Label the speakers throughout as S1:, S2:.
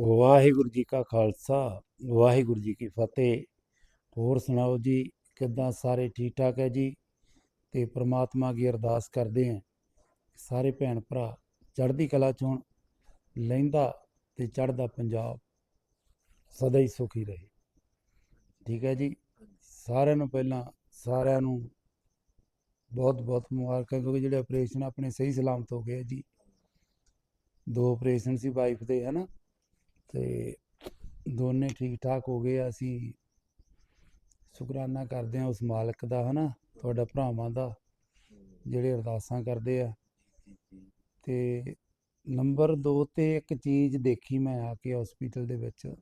S1: ਵਾਹਿਗੁਰੂ ਜੀ ਕਾ ਖਾਲਸਾ, ਵਾਹਿਗੁਰੂ ਜੀ ਕੀ ਫਤਿਹ। ਹੋਰ ਸੁਣਾਓ ਜੀ, ਕਿੱਦਾਂ ਸਾਰੇ ਠੀਕ ਠਾਕ ਹੈ ਜੀ? ਤੇ ਪ੍ਰਮਾਤਮਾ ਕੀ ਅਰਦਾਸ ਕਰਦੇ ਆਂ ਸਾਰੇ ਭੈਣ ਭਰਾ ਚੜ੍ਹਦੀ ਕਲਾ ਚ ਲੈਂਦਾ ਲਹਿੰਦਾ ਤੇ ਚੜ੍ਹਦਾ ਪੰਜਾਬ ਸਦਾ ਹੀ ਸੁਖੀ ਰਹੇ। ਠੀਕ ਹੈ ਜੀ? ਸਾਰਿਆਂ ਨੂੰ ਪਹਿਲਾਂ ਸਾਰਿਆਂ ਨੂੰ ਬਹੁਤ ਬਹੁਤ ਮੁਬਾਰਕਾਂ, ਕਿਉਂਕਿ ਜਿਹੜੇ ਆਪਰੇਸ਼ਨ ਆਪਣੇ ਸਹੀ ਸਲਾਮਤ ਹੋ ਗਏ ਜੀ। ਦੋ ਆਪਰੇਸ਼ਨ ਸੀ ਵਾਈਫ ਦੇ ਹਨਾ ਤੇ ਦੋਨੇ ਠੀਕ ਠਾਕ ਹੋ ਗਏ ਅਸੀਂ ਸ਼ੁਕਰਾਨਾ ਕਰਦੇ ਆ ਉਸ ਮਾਲਕ ਦਾ ਹਨਾ? ਤੁਹਾਡਾ ਭਰਾਵਾਂ ਦਾ ਜਿਹੜੇ ਅਰਦਾਸਾਂ ਕਰਦੇ ਆ। ਤੇ ਨੰਬਰ 2 ਤੇ ਇੱਕ ਚੀਜ਼ ਦੇਖੀ ਮੈਂ ਆ ਕੇ ਹਸਪੀਟਲ ਦੇ ਵਿੱਚ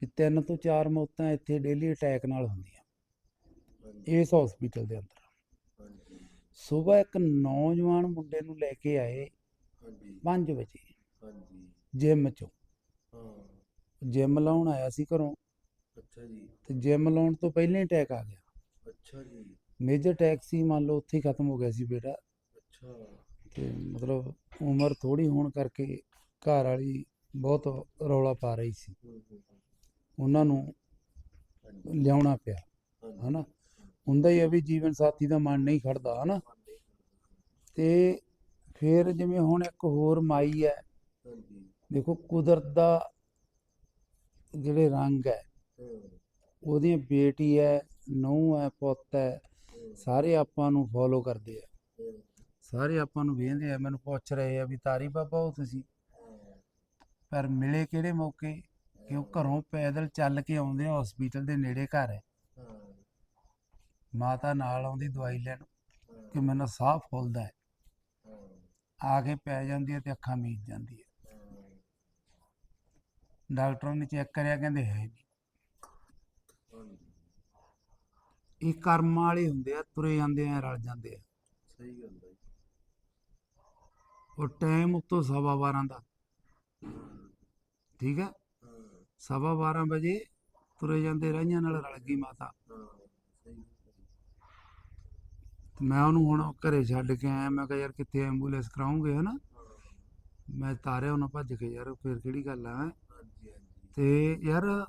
S1: ਕਿ ਤਿੰਨ ਤੋਂ ਚਾਰ ਮੌਤਾਂ ਇੱਥੇ ਡੇਲੀ ਅਟੈਕ ਨਾਲ ਹੁੰਦੀਆਂ। ਇਸ ਹਸਪੀਟਲ ਦੇ ਅੰਦਰ। ਸਵੇਰ ਇੱਕ ਨੌਜਵਾਨ ਮੁੰਡੇ ਨੂੰ ਲੈ ਕੇ ਆਏ 5 ਵਜੇ। ਜਿਮ ਚੋਂ। ਜਿਮ ਲਾਉਣ ਆਇਆ ਸੀ ਘਰੋਂ।
S2: ਅੱਛਾ ਜੀ।
S1: ਤੇ ਜਿਮ ਲਾਉਣ ਤੋਂ ਪਹਿਲਾਂ ਹੀ ਅਟੈਕ ਆ ਗਿਆ।
S2: ਅੱਛਾ ਜੀ।
S1: ਮੇਜਰ ਅਟੈਕ ਸੀ ਮੰਨ ਲਓ ਉੱਥੇ ਹੀ ਖਤਮ ਹੋ ਗਿਆ ਸੀ ਬੇਟਾ।
S2: ਅੱਛਾ।
S1: ਤੇ ਮਤਲਬ ਉਮਰ ਥੋੜੀ ਹੋਣ ਕਰਕੇ ਘਰ ਵਾਲੀ ਬਹੁਤ ਰੌਲਾ ਪਾ ਰਹੀ ਸੀ। ਉਹਨਾਂ ਨੂੰ ਲਿਆਉਣਾ ਪਿਆ ਹਨਾ? ਹੁੰਦਾ ਹੀ ਆ ਵੀ ਜੀਵਨ ਸਾਥੀ ਦਾ ਮਨ ਨਹੀਂ ਖੜਦਾ ਹਨਾ? ਤੇ ਫਿਰ ਜਿਵੇਂ ਹੁਣ ਇੱਕ ਹੋਰ ਮਾਈ ਹੈ ਦੇਖੋ ਕੁਦਰਤ ਦਾ ਜਿਹੜੇ ਰੰਗ ਹੈ ਉਹਦੀ ਬੇਟੀ ਹੈ ਨੂੰਹ ਹੈ ਪੁੱਤ ਹੈ ਸਾਰੇ ਆਪਾਂ ਨੂੰ ਫੋਲੋ ਕਰਦੇ ਆ। ਸਾਰੇ ਆਪਾਂ ਨੂੰ ਵੇਖਦੇ ਆ ਮੈਨੂੰ ਪੁੱਛ ਰਹੇ ਆ ਵੀ ਤਾਰੀ ਬਾਬਾ ਹੋ ਤੁਸੀਂ? ਪਰ ਮਿਲੇ ਕਿਹੜੇ ਮੌਕੇ? ਕਿ ਉਹ ਘਰੋਂ ਪੈਦਲ ਚੱਲ ਕੇ ਆਉਂਦੇ ਆ ਹਸਪੀਟਲ ਦੇ ਨੇੜੇ ਘਰ ਹੈ। ਮਾਤਾ ਨਾਲ ਆਉਂਦੀ ਦਵਾਈ ਲੈਣ ਕਿ ਮੈਨੂੰ ਸਾਹ ਫੁੱਲਦਾ ਹੈ। ਆ ਕੇ ਪੈ ਜਾਂਦੀ ਹੈ ਤੇ ਅੱਖਾਂ ਮੀਚ ਜਾਂਦੀ ਹਾਂ ਡਾਕਟਰਾਂ ਨੇ ਚੈੱਕ ਕਰਿਆ ਕਹਿੰਦੇ ਹੈ ਨਹੀਂ ਇਹ ਕਰਮ ਵਾਲੇ ਹੁੰਦੇ ਆ ਤੁਰੇ ਜਾਂਦੇ ਆ ਰਲ ਜਾਂਦੇ ਆ।
S2: ਸਹੀ ਗੱਲ ਹੈ।
S1: ਉਹ ਟਾਈਮ ਉੱਤੋਂ ਸਵਾ 12 ਦਾ। ਠੀਕ ਹੈ। ਸਵਾ 12 ਵਜੇ ਤੁਰੇ ਜਾਂਦੇ ਰਹੀਆਂ ਨਾਲ ਰਲ ਗਈ ਮਾਤਾ। ਤੇ ਮੈਂ ਉਹਨੂੰ ਹੁਣ ਘਰੇ ਛੱਡ ਕੇ ਆਇਆ ਮੈਂ ਕਿਹਾ ਯਾਰ ਕਿੱਥੇ ਐਂਬੂਲੈਂਸ ਕਰਾਉਂਗੇ ਹਨਾ? ਮੈਂ ਤਾਰਿਆ ਉਹਨਾਂ ਭੱਜ ਕੇ ਯਾਰ ਫਿਰ ਕਿਹੜੀ ਗੱਲ ਆ ਤੇ ਯਾਰ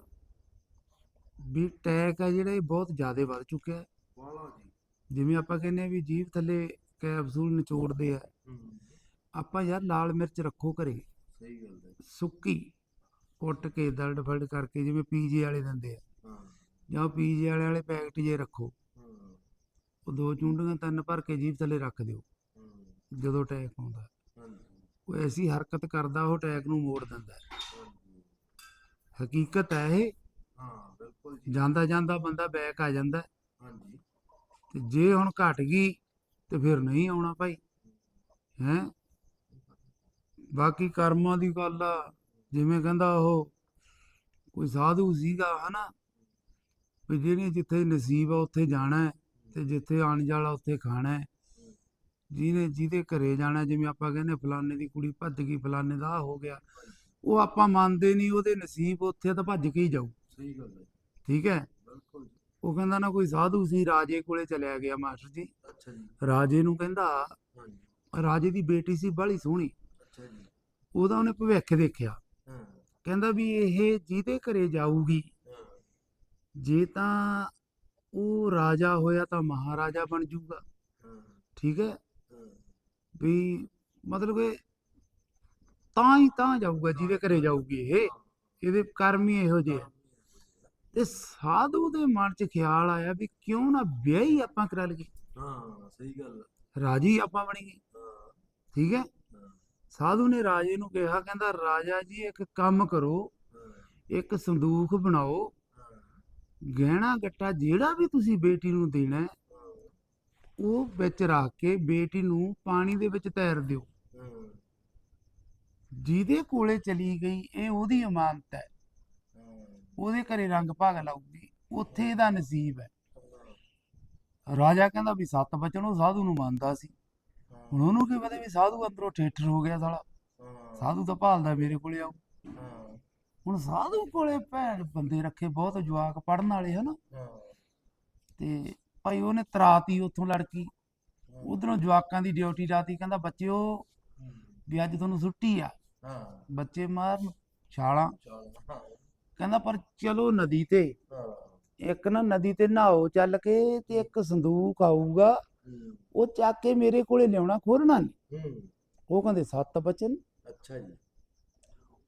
S1: ਵੀ ਟੈਕ ਆ ਜਿਹੜਾ ਇਹ ਬਹੁਤ ਜ਼ਿਆਦਾ ਵੱਧ ਚੁੱਕਿਆ ਹੈ।
S2: ਵਾਲਾ ਜੀ।
S1: ਜਿਵੇਂ ਆਪਾਂ ਕਹਿੰਦੇ ਆ ਵੀ ਜੀਭ ਥੱਲੇ ਕੈਪਸੂਲ ਨਿਚੋੜਦੇ ਆ।
S2: ਹੂੰ।
S1: ਆਪਾਂ ਯਾਰ ਲਾਲ ਮਿਰਚ ਰੱਖੋ ਘਰੇ।
S2: ਸਹੀ ਗੱਲ ਹੈ।
S1: ਸੁੱਕੀ ਕੁੱਟ ਕੇ ਦਲਡ ਫਲਡ ਕਰਕੇ ਜਿਵੇਂ ਪੀਜੇ ਵਾਲੇ ਦਿੰਦੇ ਆ।
S2: ਹਾਂ।
S1: ਜਾਂ ਪੀਜੇ ਵਾਲੇ ਵਾਲੇ ਪੈਕਟ ਜੇ ਰੱਖੋ।
S2: ਹਾਂ।
S1: ਉਹ ਦੋ ਚੁੰਡੀਆਂ ਤਿੰਨ ਭਰ ਕੇ ਜੀਭ ਥੱਲੇ ਰੱਖ ਦਿਓ।
S2: ਹਾਂ।
S1: ਜਦੋਂ ਅਟੈਕ ਆਉਂਦਾ। ਉਹ ਐਸੀ ਹਰਕਤ ਕਰਦਾ ਉਹ ਅਟੈਕ ਨੂੰ ਮੋੜ ਦਿੰਦਾ। ਹੈ। ਹਕੀਕਤ ਹੈ ਇਹ।
S2: ਹਾਂ ਬਿਲਕੁਲ ਜੀ।
S1: ਜਾਂਦਾ ਜਾਂਦਾ ਬੰਦਾ ਬੈਕ ਆ ਜਾਂਦਾ।
S2: ਹਾਂਜੀ।
S1: ਤੇ ਜੇ ਹੁਣ ਘਟ ਗਈ ਤੇ ਫਿਰ ਨਹੀਂ ਆਉਣਾ ਭਾਈ। ਹੈ? ਬਾਕੀ ਕਰਮਾਂ ਦੀ ਗੱਲ ਆ। ਜਿਵੇਂ ਕਹਿੰਦਾ ਉਹ ਕੋਈ ਸਾਧੂ ਸੀਗਾ ਹਨਾ? ਵੀ ਜਿਹਨੇ ਜਿੱਥੇ ਨਸੀਬ ਆ ਉੱਥੇ ਜਾਣਾ ਹੈ ਤੇ ਜਿੱਥੇ ਆਣ ਜਾਲਾ ਉੱਥੇ ਖਾਣਾ ਹੈ। ਜਿਹਨੇ ਜਿਹਦੇ ਘਰੇ ਜਾਣਾ ਜਿਵੇਂ ਆਪਾਂ ਕਹਿੰਦੇ ਫਲਾਣੇ ਦੀ ਕੁੜੀ ਭੱਜ ਗਈ ਫਲਾਣੇ ਦਾ ਹੋ ਗਿਆ। ਉਹ ਆਪਾਂ ਮੰਨਦੇ ਨਹੀਂ ਉਹਦੇ ਨਸੀਬ ਉੱਥੇ ਤਾਂ ਭੱਜ ਕੇ ਹੀ ਜਾਊ।
S2: ਸਹੀ ਗੱਲ ਹੈ।
S1: ਠੀਕ ਹੈ?
S2: ਬਿਲਕੁਲ
S1: ਉਹ ਕਹਿੰਦਾ ਨਾ ਕੋਈ ਸਾਧੂ ਸੀ ਰਾਜੇ ਕੋਲੇ ਚਲਿਆ ਗਿਆ ਮਾਸਟਰ ਜੀ।
S2: ਅੱਛਾ ਜੀ।
S1: ਰਾਜੇ ਨੂੰ ਕਹਿੰਦਾ ਰਾਜੇ ਦੀ ਬੇਟੀ ਸੀ ਬੜੀ ਸੋਹਣੀ।
S2: ਅੱਛਾ ਜੀ।
S1: ਉਹਦਾ ਉਹਨੇ ਭਵਿੱਖ ਦੇਖਿਆ।
S2: ਹਾਂ।
S1: ਕਹਿੰਦਾ ਵੀ ਇਹ ਜਿਹਦੇ ਘਰੇ ਜਾਊਗੀ ਜੇ ਤਾਂ ਉਹ ਰਾਜਾ ਹੋਇਆ ਤਾਂ ਮਹਾਰਾਜਾ ਬਣ ਜਾਊਗਾ ਠੀਕ ਹੈ?
S2: ਹਾਂ।
S1: ਵੀ ਮਤਲਬ ਕਿ ਤਾਂ ਹੀ ਤਾਂ ਜਾਊਗਾ ਜਿਹਦੇ ਘਰੇ ਜਾਊਗੀ। ਇਹ ਇਹਦੇ ਕਰਮ ਹੀ ਇਹੋ ਜਿਹੇ ਤੇ ਸਾਧੂ ਦੇ ਮਨ 'ਚ ਖਿਆਲ ਆਇਆ ਵੀ ਕਿਉਂ ਨਾ ਵਿਆਹ ਹੀ ਆਪਾਂ ਕਰਾ ਲਈਏ।
S2: ਹਾਂ ਸਹੀ ਗੱਲ।
S1: ਰਾਜੀ ਆਪਾਂ ਬਣੀਏ ਠੀਕ ਹੈ? ਸਾਧੂ ਨੇ ਰਾਜੇ ਨੂੰ ਕਿਹਾ ਕਹਿੰਦਾ ਰਾਜਾ ਜੀ ਇੱਕ ਕੰਮ ਕਰੋ ਇੱਕ ਸੰਦੂਖ ਬਣਾਓ। ਗਹਿਣਾ ਗੱਟਾ ਜਿਹੜਾ ਵੀ ਤੁਸੀਂ ਬੇਟੀ ਨੂੰ ਦੇਣਾ ਹੈ, ਉਹ ਵਿੱਚ ਰੱਖ ਕੇ ਬੇਟੀ ਨੂੰ ਪਾਣੀ ਦੇ ਵਿੱਚ ਤੈਰ ਦਿਓ। ਜਿਹਦੇ ਕੋਲੇ ਚਲੀ ਗਈ ਇਹ ਉਹਦੀ ਇਮਾਨਤ ਹੈ। ਉਹਦੇ ਘਰੇ ਰੰਗ ਭਾਗ ਲਾਊਗੀ ਉੱਥੇ ਇਹਦਾ ਨਸੀਬ ਹੈ। ਰਾਜਾ ਕਹਿੰਦਾ ਵੀ ਸੱਤ ਬਚਨ ਉਹ ਸਾਧੂ ਨੂੰ ਮੰਨਦਾ ਸੀ। ਹੁਣ ਉਹਨੂੰ ਕੀ ਪਤਾ ਵੀ ਸਾਧੂ ਅੰਦਰੋਂ ਠੇਠਰ ਹੋ ਗਿਆ ਸਾਲਾ। ਸਾਧੂ ਤਾਂ ਭਾਲਦਾ ਮੇਰੇ ਕੋਲੇ ਆਉ ਹੁਣ ਸਾਧੂ ਕੋਲੇ ਭੈਣ ਬੰਦੇ ਰੱਖੇ ਬਹੁਤ ਜਵਾਕ ਪੜਨ ਵਾਲੇ ਹਨਾ? ਤੇ ਭਾਈ ਉਹਨੇ ਤਰਾਤੀ ਉੱਥੋਂ ਲੜਕੀ। ਉਧਰੋਂ ਜਵਾਕਾਂ ਦੀ ਡਿਊਟੀ ਰਾਤੀ ਕਹਿੰਦਾ ਬੱਚਿਓ ਵੀ ਅੱਜ ਤੁਹਾਨੂੰ ਛੁੱਟੀ ਆ।
S2: ਹਾਂ।
S1: ਬੱਚੇ ਮਾਰਨ ਛਾਲਾਂ।
S2: ਚੱਲ ਹਾਂ।
S1: ਕਹਿੰਦਾ ਪਰ ਚਲੋ ਨਦੀ ਤੇ।
S2: ਹਾਂ।
S1: ਇੱਕ ਨਾ ਨਦੀ ਤੇ ਨਹਾਓ ਚੱਲ ਕੇ ਤੇ ਇੱਕ ਸੰਦੂਕ ਆਊਗਾ।
S2: ਹੂੰ।
S1: ਉਹ ਚੱਕ ਕੇ ਮੇਰੇ ਕੋਲੇ ਲਿਆਉਣਾ ਖੋਲਣਾ ਨਹੀਂ
S2: ਹੂੰ।
S1: ਉਹ ਕਹਿੰਦੇ ਸੱਤ ਬਚਨ।
S2: ਅੱਛਾ ਜੀ।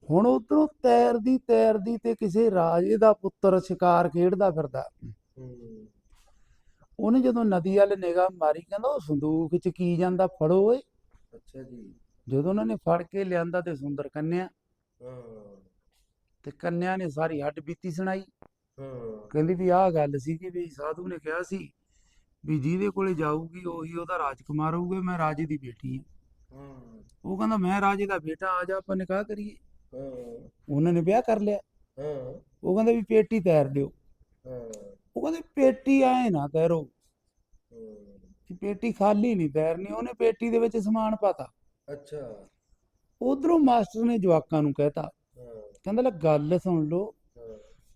S1: ਹੁਣ ਉਧਰੋਂ ਤੈਰਦੀ ਤੈਰਦੀ ਤੇ ਕਿਸੇ ਰਾਜੇ ਦਾ ਪੁੱਤਰ ਸ਼ਿਕਾਰ ਖੇਡਦਾ ਫਿਰਦਾ।
S2: ਹੂੰ।
S1: ਉਹਨੇ ਜਦੋਂ ਨਦੀ ਵੱਲ ਨਿਗਾਹ ਮਾਰੀ ਕਹਿੰਦਾ ਉਹ ਸੰਦੂਕ 'ਚ ਕੀ ਜਾਂਦਾ ਫੜੋ ਓਏ।
S2: ਅੱਛਾ ਜੀ।
S1: ਜਦੋਂ ਉਹਨਾਂ ਨੇ ਫੜ ਕੇ ਲਿਆਂਦਾ ਤੇ ਸੁੰਦਰ ਕੰਨਿਆ ਤੇ ਕੰਨਿਆ ਨੇ ਸਾਰੀ ਹੱਡ ਬੀਤੀ ਸੁਣਾਈ। ਕਹਿੰਦੀ ਵੀ ਆਹ ਗੱਲ ਸੀ ਕਿ ਵੀ ਸਾਧੂ ਨੇ ਕਿਹਾ ਸੀ ਵੀ ਜਿਹਦੇ ਕੋਲੇ ਜਾਊਗੀ ਉਹੀ ਉਹਦਾ ਰਾਜਕੁਮਾਰ ਹੋਊਗਾ ਮੈਂ ਰਾਜੇ ਦੀ ਬੇਟੀ ਹਾਂ। ਉਹ ਕਹਿੰਦਾ, ਮੈਂ ਰਾਜੇ ਦਾ ਬੇਟਾ, ਆ ਜਾ ਆਪਾਂ ਨਿਕਾਹ ਕਰੀਏ।
S2: ਹਾਂ
S1: ਉਹਨਾਂ ਨੇ ਵਿਆਹ ਕਰ ਲਿਆ।
S2: ਹਾਂ
S1: ਉਹ ਕਹਿੰਦਾ ਵੀ ਪੇਟੀ ਤੈਰ ਦਿਓ
S2: ਹਾਂ
S1: ਉਹ ਕਹਿੰਦੇ, ਪੇਟੀ ਆਏ ਨਾ ਤੈਰੋ। ਪੇਟੀ ਖਾਲੀ ਨਹੀਂ ਤੈਰਨੀ, ਉਹਨੇ ਪੇਟੀ ਦੇ ਵਿੱਚ ਸਮਾਨ ਪਾਤਾ।
S2: ਅੱਛਾ।
S1: ਉਧਰੋਂ ਮਾਸਟਰ ਨੇ ਜਵਾਕਾਂ ਨੂੰ ਕਹਿਤਾ ਕਹਿੰਦਾ ਲੈ ਗੱਲ ਸੁਣ ਲਓ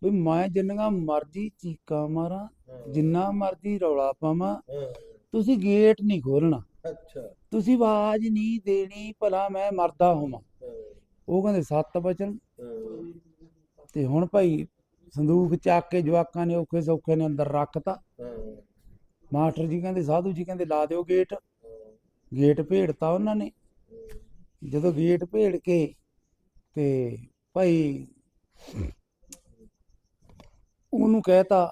S1: ਵੀ ਮੈਂ ਜਿੰਨਾ ਮਰਜ਼ੀ ਚੀਕਾਂ ਮਾਰਾਂ ਜਿੰਨਾ ਮਰਜ਼ੀ ਰੌਲਾ ਪਾਵਾਂ ਤੁਸੀਂ ਗੇਟ ਨਹੀਂ ਖੋਲਣਾ
S2: ਅੱਛਾ।
S1: ਤੁਸੀਂ ਆਵਾਜ਼ ਨਹੀਂ ਦੇਣੀ ਭਲਾ ਮੈਂ ਮਰਦਾ ਹੋਵਾਂ। ਉਹ ਕਹਿੰਦੇ ਸੱਤ ਬਚਨ। ਤੇ ਹੁਣ ਭਾਈ ਸੰਦੂਕ ਚੱਕ ਕੇ ਜਵਾਕਾਂ ਨੇ ਔਖੇ ਸੌਖੇ ਨੇ ਅੰਦਰ ਰੱਖਤਾ। ਮਾਸਟਰ ਜੀ ਕਹਿੰਦੇ ਸਾਧੂ ਜੀ ਕਹਿੰਦੇ ਲਾ ਦਿਓ ਗੇਟ। ਗੇਟ ਭੇੜਤਾ ਉਹਨਾਂ ਨੇ। ਜਦੋਂ ਗੇਟ ਭੇੜ ਕੇ ਤੇ ਭਾਈ ਉਹਨੂੰ ਕਹਿਤਾ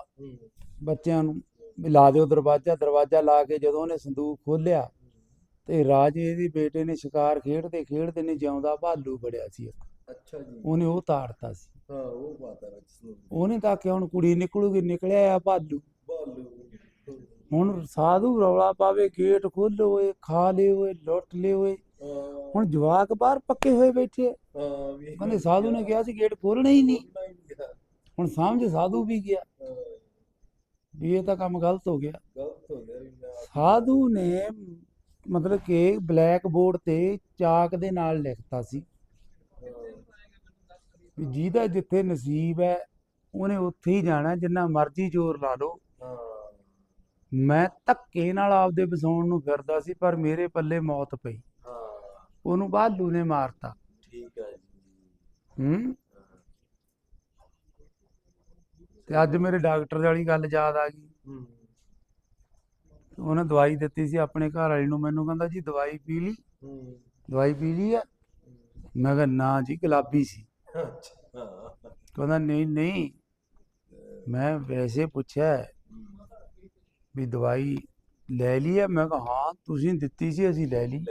S1: ਬੱਚਿਆਂ ਨੂੰ ਵੀ ਲਾ ਦਿਓ ਦਰਵਾਜ਼ਾ ਦਰਵਾਜ਼ਾ ਲਾ ਕੇ ਜਦੋਂ ਉਹਨੇ ਸੰਦੂਕ ਖੋਲ੍ਹਿਆ ਤੇ ਰਾਜੇ ਦੇ ਬੇਟੇ ਨੇ ਸ਼ਿਕਾਰ ਖੇਡਦੇ ਖੇਡਦੇ ਨੇ ਜਿਉਂਦਾ ਭਾਲੂ ਫੜਿਆ ਸੀ ਇੱਕ।
S2: ਅੱਛਾ ਜੀ।
S1: ਉਹਨੇ ਉਹ ਤਾੜਤਾ ਸੀ।
S2: ਹਾਂ ਉਹ ਬਾਤ ਹੈ ਵਿੱਚ
S1: ਉਹਨੇ ਤਾਂ ਕਿ ਹੁਣ ਕੁੜੀ ਨਿਕਲੂਗੀ ਨਿਕਲਿਆ ਆ ਭਾਲੂ। ਹੁਣ ਸਾਧੂ ਰੌਲਾ ਪਾਵੇ ਗੇਟ ਓਏ ਖਾ ਲਿਓ ਓਏ ਲੁੱਟ ਲਿਓ ਓਏ।
S2: ਹਾਂ
S1: ਹੁਣ ਜਵਾਕ ਬਾਹਰ ਪੱਕੇ ਹੋਏ ਬੈਠੇ ਆ। ਕਹਿੰਦੇ ਸਾਧੂ ਨੇ ਕਿਹਾ ਸੀ ਗੇਟ ਖੋਲਣਾ ਹੀ ਨਹੀਂ। ਹੁਣ ਸਮਝ ਸਾਧੂ ਵੀ ਗਿਆ। ਵੀ ਇਹ ਤਾਂ ਕੰਮ ਗਲਤ ਹੋ ਗਿਆ।
S2: ਗਲਤ ਹੋ
S1: ਸਾਧੂ ਨੇ ਮਤਲਬ ਕਿ ਬਲੈਕ ਬੋਰਡ ਤੇ ਚਾਕ ਦੇ ਨਾਲ ਲਿਖਤਾ ਸੀ। ਜਿਹਦਾ ਜਿੱਥੇ ਨਸੀਬ ਹੈ ਉਹਨੇ ਉੱਥੇ ਹੀ ਜਾਣਾ ਜਿੰਨਾ ਮਰਜ਼ੀ ਜ਼ੋਰ ਲਾ ਲਓ। ਮੈਂ ਧੱਕੇ ਨਾਲ ਆਪਦੇ ਵਸਾਉਣ ਨੂੰ ਫਿਰਦਾ ਸੀ ਪਰ ਮੇਰੇ ਪੱਲੇ ਮੌਤ ਪਈ। ਉਹਨੂੰ ਬਾਲੂ ਨੇ ਮਾਰਤਾ।
S2: ਠੀਕ ਹੈ ਜੀ।
S1: ਹੂੰ?
S2: ਹਾਂ,
S1: ਤੇ ਅੱਜ ਮੇਰੇ ਡਾਕਟਰ ਵਾਲੀ ਗੱਲ ਯਾਦ ਆ ਗਈ।
S2: ਹੂੰ।
S1: ਉਹਨੇ ਦਵਾਈ ਦਿੱਤੀ ਸੀ ਆਪਣੇ ਘਰ ਵਾਲੀ ਨੂੰ। ਮੈਨੂੰ ਕਹਿੰਦਾ ਜੀ ਦਵਾਈ ਪੀ ਲਈ?
S2: ਹੂੰ।
S1: ਦਵਾਈ ਪੀ ਲਈ ਆ? ਮੈਂ ਕਿਹਾ ਨਾ ਜੀ ਗੁਲਾਬੀ ਸੀ। ਕਹਿੰਦਾ ਨਹੀਂ ਨਹੀਂ। ਮੈਂ ਵੈਸੇ ਪੁੱਛਿਆ ਵੀ ਦਵਾਈ ਲੈ ਲਈ ਹੈ ਮੈਂ ਕਿਹਾ ਹਾਂ ਤੁਸੀਂ ਦਿੱਤੀ ਸੀ ਅਸੀਂ ਲੈ ਲਈ।